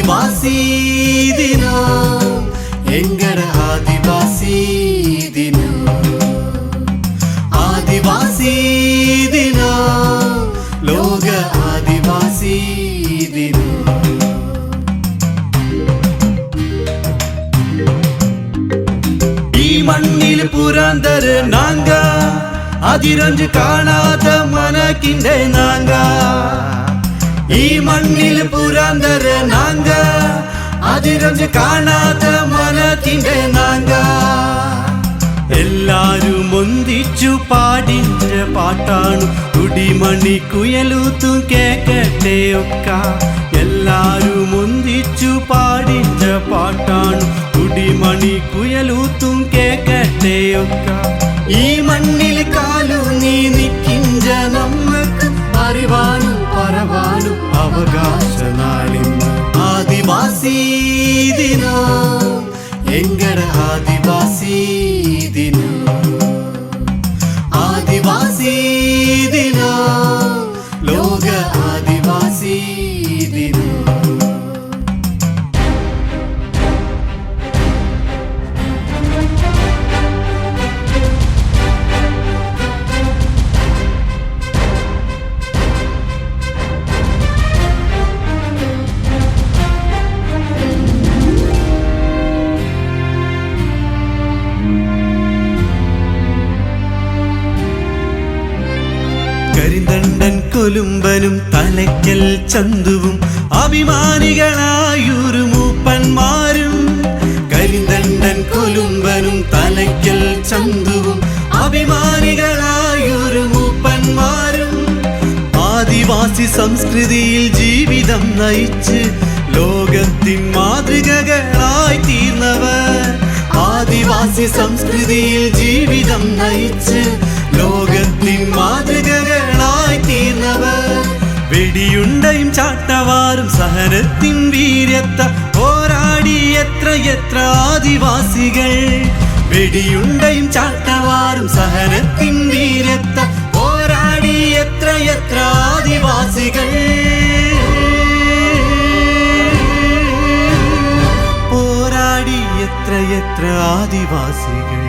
ആദിവാസി ദിനം എങ്കട ആദിവാസി ദിനം ആദിവാസി ദിനം ലോക ആദിവാസി ദിനം ഈ മണ്ണിൽ പുരാന്തര നാങ്ക അതിരഞ്ച് കാണാത്ത മനക്കിന്റെ നാങ്ക ഈ മണ്ണിൽ പുരാന്തര നാങ്ക അതിരഞ്ച് കാണാത്ത മനത്തിന്റെ നാങ്ക. എല്ലാരും ഒന്നിച്ചു പാടിന്റെ പാട്ടാണ് തുടിമണി കുയലൂത്തും കേക്കട്ടെ ഒക്ക. എല്ലാരും ഒന്നിച്ചു പാടിന്റെ പാട്ടാണ് അവകാശ നാളിന്ന് ആദിവാസി ദിന. എങ്കട ആദിവാസി ദിനം. ആദിവാസി കൊലുമ്പനും തലയ്ക്കൽ ചന്തുവും അഭിമാനികളായൊരു മൂപ്പന്മാരും. കരിന്തണ്ടൻ കൊലുമ്പനും തലയ്ക്കൽ ചന്തുവും അഭിമാനികളായൊരു മൂപ്പന്മാരും. ആദിവാസി സംസ്കൃതിയിൽ ജീവിതം നയിച്ച് ലോകത്തിൻ മാതൃകകളായി തീർന്നവർ. ആദിവാസി സംസ്കൃതിയിൽ ജീവിതം നയിച്ച് വെടിയുണ്ടയും ചാട്ടവാറും സഹനത്തിൻ വീര്യത്ത പോരാടി എത്ര എത്ര ആദിവാസികൾ. വെടിയുണ്ടയും ചാട്ടവാറും സഹനത്തിൻ വീര്യത്ത പോരാടി എത്ര എത്ര ആദിവാസികൾ. പോരാടി എത്ര എത്ര ആദിവാസികൾ.